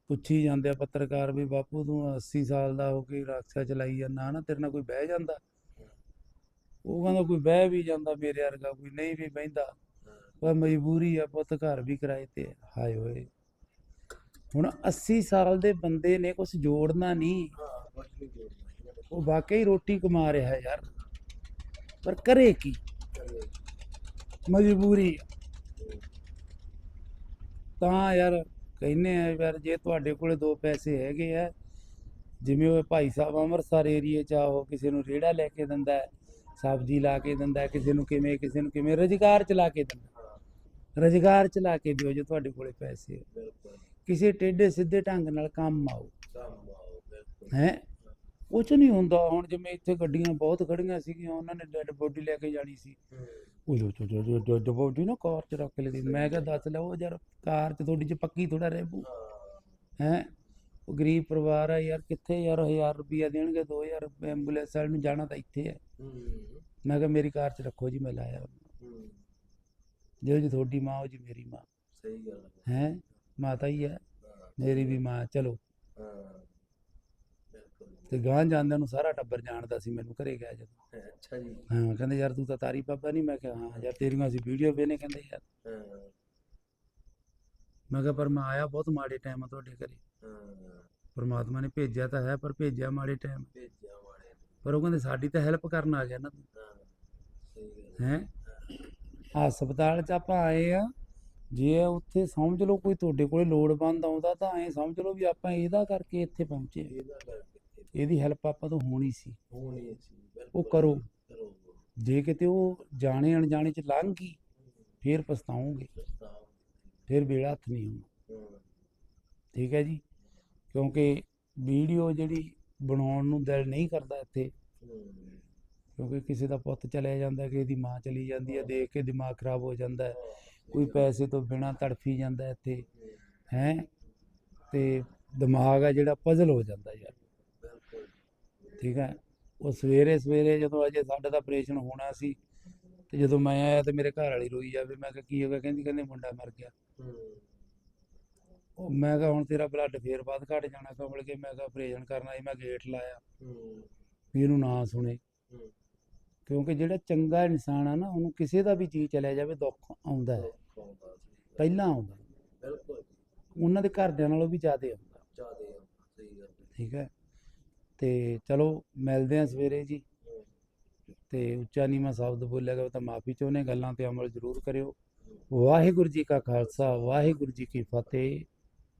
S1: ਪੁੱਛੀ ਜਾਂਦੇ ਆ ਪੱਤਰਕਾਰ ਵੀ ਬਾਪੂ ਤੂੰ 80 ਸਾਲ ਦਾ ਹੋ ਕੇ ਰਾਖਸ਼ਾ ਚਲਾਈ ਜਾਂਦਾ ਨਾ ਤੇਰੇ ਨਾਲ ਕੋਈ ਬਹਿ ਜਾਂਦਾ। ਉਹ ਕਹਿੰਦਾ ਕੋਈ ਬਹਿ ਵੀ ਜਾਂਦਾ ਮੇਰੇ ਵਰਗਾ, ਕੋਈ ਨਹੀਂ ਵੀ ਬਹਿੰਦਾ। ਪਰ ਮਜਬੂਰੀ ਆ ਪੁੱਤ, ਘਰ ਵੀ ਕਿਰਾਏ ਤੇ ਹਾਏ ਹੋਏ। ਹੁਣ 80 ਸਾਲ ਦੇ ਬੰਦੇ ਨੇ ਕੁਝ ਜੋੜਨਾ ਨਹੀਂ।
S2: ਕੁਛ ਜੋੜਨਾ ਇਹਨਾਂ
S1: ਉਹ ਵਾਕਈ ਰੋਟੀ ਕਮਾ ਰਿਹਾ ਯਾਰ। ਪਰ ਕਰੇ ਕੀ? ਮਜਬੂਰੀ। ਤਾਂ ਯਾਰ ਕਹਿੰਨੇ ਆ ਯਾਰ ਜੇ ਤੁਹਾਡੇ ਕੋਲੇ ਦੋ ਪੈਸੇ ਹੈਗੇ ਆ ਜਿਵੇਂ ਉਹ ਭਾਈ ਸਾਹਿਬ ਅੰਮ੍ਰਿਤਸਰ ਏਰੀਏ ਚ ਆ ਉਹ ਕਿਸੇ ਨੂੰ ਰੇੜਾ ਲੈ ਕੇ ਦਿੰਦਾ ਹੈ ਸਬਜ਼ੀ ਲਾ ਕੇ ਦਿੰਦਾ ਹੈ, ਕਿਸੇ ਨੂੰ ਕਿਵੇਂ ਕਿਸੇ ਨੂੰ ਕਿਵੇਂ ਰੁਜ਼ਗਾਰ ਚਲਾ ਕੇ ਦਿੰਦਾ ਰੁਜ਼ਗਾਰ ਚਲਾ ਕੇ ਦਿਓ ਜੇ ਤੁਹਾਡੇ ਕੋਲੇ ਪੈਸੇ।
S2: ਬਿਲਕੁਲ।
S1: ਕਿਸੇ ਟੇਢੇ ਸਿੱਧੇ ਢੰਗ ਨਾਲ ਕੰਮ ਆਓ।
S2: ਕੰਮ ਆਓ ਬਿਲਕੁਲ।
S1: ਹੈ? ਕੁਝ ਨਹੀਂ ਹੁੰਦਾ। ਹੁਣ ਜਿਵੇਂ ਇੱਥੇ ਗੱਡੀਆਂ ਬਹੁਤ ਖੜੀਆਂ ਸੀਗੀਆਂ ਉਹਨਾਂ ਨੇ ਡੈੱਡ ਬੋਡੀ ਲੈ ਕੇ ਜਾਣੀ ਸੀ। ਉਹ ਜੋ ਜੋ ਜੋ ਡੈੱਡ ਬੋਡੀ ਨਾ ਕਾਰ 'ਚ ਰੱਖ ਲਈ ਮੈਂ ਕਿਹਾ ਦੱਸ ਲੈ ਉਹ ਯਾਰ ਕਾਰ 'ਚ ਤੁਹਾਡੀ 'ਚ ਪੱਕੀ ਥੋੜਾ ਰਹਿਬੂ
S2: ਹਾਂ।
S1: ਹੈ? ਉਹ ਗਰੀਬ ਪਰਿਵਾਰ ਆ ਯਾਰ ਕਿੱਥੇ ਯਾਰ 1000 ਰੁਪਈਆ ਦੇਣਗੇ 2000 ਐਂਬੂਲੈਂਸ ਵਾਲੇ ਨੂੰ ਜਾਣਾ ਤਾਂ ਇੱਥੇ ਹੈ। ਮੈਂ ਕਿਹਾ ਮੇਰੀ ਕਾਰ 'ਚ ਰੱਖੋ ਜੀ ਮੈਂ ਲਾਇਆ। ਜਿਹੋ ਜੀ ਤੁਹਾਡੀ ਮਾਂ ਉਹ ਜੀ ਮੇਰੀ ਮਾਂ।
S2: ਸਹੀ ਗੱਲ ਹੈ
S1: ਹੈ? ਮਾਤਾ ਹੀ ਹੈ। ਮੇਰੀ ਵੀ ਮਾਂ ਚਲੋ।
S2: ਹਾਂ।
S1: ਤੇ ਗਾਂ ਜਾਂਦਿਆਂ ਨੂੰ ਸਾਰਾ ਟੱਬਰ ਜਾਣਦਾ ਸੀ ਮੈਨੂੰ ਘਰੇ ਗਿਆ ਜਦੋਂ।
S2: ਅੱਛਾ ਜੀ।
S1: ਹਾਂ ਕਹਿੰਦੇ ਯਾਰ ਤੂੰ ਤਾਂ ਤਾਰੀ ਬਾਬਾ ਨਹੀਂ ਮੈਂ ਕਿਹਾ ਹਾਂ ਯਾਰ ਤੇਰੀਆਂ ਅਸੀਂ ਵੀਡੀਓ ਵੇਨੇ ਕਹਿੰਦੇ ਯਾਰ।
S2: ਹਾਂ
S1: ਮੈਂ ਕਿਹਾ ਪਰ ਮੈਂ ਆਇਆ ਬਹੁਤ ਮਾੜੇ ਟਾਈਮ ਆ ਤੁਹਾਡੇ ਘਰੇ।
S2: ਹਾਂ
S1: ਪਰਮਾਤਮਾ ਨੇ ਭੇਜਿਆ ਤਾਂ ਹੈ ਪਰ ਭੇਜਿਆ ਮਾੜੇ ਟਾਈਮ
S2: ਭੇਜਿਆ ਵਾਲੇ।
S1: ਪਰ ਉਹ ਕਹਿੰਦੇ ਸਾਡੀ ਤਾਂ ਹੈਲਪ ਕਰਨ ਆ ਗਿਆ ਨਾ ਤੂੰ।
S2: ਹਾਂ ਸਹੀ ਗੱਲ
S1: ਹੈ? ਹਸਪਤਾਲ 'ਚ ਆਪਾਂ ਆਏ ਆ ਜੇ ਉੱਥੇ ਸਮਝ ਲਓ ਕੋਈ ਤੁਹਾਡੇ ਕੋਲੇ ਲੋੜਵੰਦ ਆਉਂਦਾ ਤਾਂ ਐਂ ਸਮਝ ਲਓ ਵੀ ਆਪਾਂ ਇਹਦਾ ਕਰਕੇ ਇੱਥੇ ਪਹੁੰਚੇ।
S2: ਇਹਦਾ ਕਰਕੇ।
S1: ਇਹਦੀ ਹੈਲਪ ਆਪਾਂ ਤੋਂ ਹੋਣੀ ਸੀ।
S2: ਹੋਣੀ ਸੀ
S1: ਉਹ ਕਰੋ। ਜੇ ਕਿਤੇ ਉਹ ਜਾਣੇ ਅਣਜਾਣੇ 'ਚ ਲੰਘ ਗਈ ਫੇਰ
S2: ਪ੍ਰਸਤਾਵ
S1: ਫਿਰ ਵੇਲਾ ਹੱਥ ਨਹੀਂ ਹੋਣਾ
S2: ਹਾਂ।
S1: ਠੀਕ ਹੈ ਜੀ? ਕਿਉਂਕਿ ਵੀਡੀਓ ਜਿਹੜੀ ਬਣਾਉਣ ਨੂੰ ਦਿਲ ਨਹੀਂ ਕਰਦਾ ਇੱਥੇ।
S2: ਹੂੰ।
S1: ਕਿਉਂਕਿ ਕਿਸੇ ਦਾ ਪੁੱਤ ਚਲਿਆ ਜਾਂਦਾ ਕਿ ਇਹਦੀ ਮਾਂ ਚਲੀ ਜਾਂਦੀ ਹੈ ਦੇਖ ਕੇ ਦਿਮਾਗ ਖਰਾਬ ਹੋ ਜਾਂਦਾ ਹੈ। ਕੋਈ ਪੈਸੇ ਤੋਂ ਬਿਨਾ ਤੜਫੀ ਜਾਂਦਾ ਇੱਥੇ। ਹੈ। ਤੇ ਦਿਮਾਗ ਆ ਜਿਹੜਾ ਪਜ਼ਲ ਹੋ ਜਾਂਦਾ ਯਾਰ। ਠੀਕ ਹੈ। ਉਹ ਸਵੇਰੇ ਸਵੇਰੇ ਜਦੋਂ ਅਜੇ ਸਾਡਾ ਦਾ ਆਪਰੇਸ਼ਨ ਹੋਣਾ ਸੀ ਤੇ ਜਦੋਂ ਮੈਂ ਆਇਆ ਤੇ ਮੇਰੇ ਘਰ ਵਾਲੀ ਰੋਈ ਜਾਵੇ ਮੈਂ ਕਿਹਾ ਕੀ ਹੋ ਗਿਆ? ਕਹਿੰਦੀ ਕਹਿੰਦੇ ਮੁੰਡਾ ਮਰ ਗਿਆ। ਉਹ ਮੈਂ ਕਿਹਾ ਹੁਣ ਤੇਰਾ ਬਲੱਡ ਫੇਰ ਵੱਧ ਘਟ ਜਾਣਾ ਕਮਲ ਕੇ। ਮੈਂ ਕਿਹਾ ਆਪਰੇਸ਼ਨ ਕਰਨਾ ਸੀ ਮੈਂ ਗੇਟ ਲਾਇਆ। ਵੀ ਇਹਨੂੰ ਨਾ ਸੁਣੇ। ਕਿਉਂਕਿ ਜਿਹੜਾ ਚੰਗਾ ਇਨਸਾਨ ਆ ਨਾ ਉਹਨੂੰ ਕਿਸੇ ਦਾ ਵੀ ਜੀ ਚਲਿਆ ਜਾਵੇ ਦੁੱਖ ਆਉਂਦਾ ਹੈ। ਪਹਿਲਾਂ ਆਉਂਦਾ।
S2: ਬਿਲਕੁਲ
S1: ਉਹਨਾਂ ਦੇ ਘਰਦਿਆਂ ਨਾਲੋਂ ਵੀ ਜ਼ਿਆਦਾ ਆਉਂਦਾ।
S2: ਜਿਆਦੇ ਆਉਂਦਾ ਸਹੀ ਗੱਲ ਹੈ।
S1: ਠੀਕ ਹੈ। ਤੇ ਚਲੋ ਮਿਲਦੇ ਆ ਸਵੇਰੇ ਜੀ।
S2: ਹੂੰ,
S1: ਤੇ ਉੱਚਾ ਨੀਵਾਂ ਸ਼ਬਦ ਬੋਲਿਆ ਗਿਆ ਤਾਂ ਮਾਫੀ ਚਾਹੁੰਦੇ ਗੱਲਾਂ ਤੇ ਅਮਲ ਜ਼ਰੂਰ ਕਰਿਓ। ਵਾਹਿਗੁਰੂ ਜੀ ਕਾ ਖਾਲਸਾ ਵਾਹਿਗੁਰੂ ਜੀ ਕੀ ਫਤਿਹ।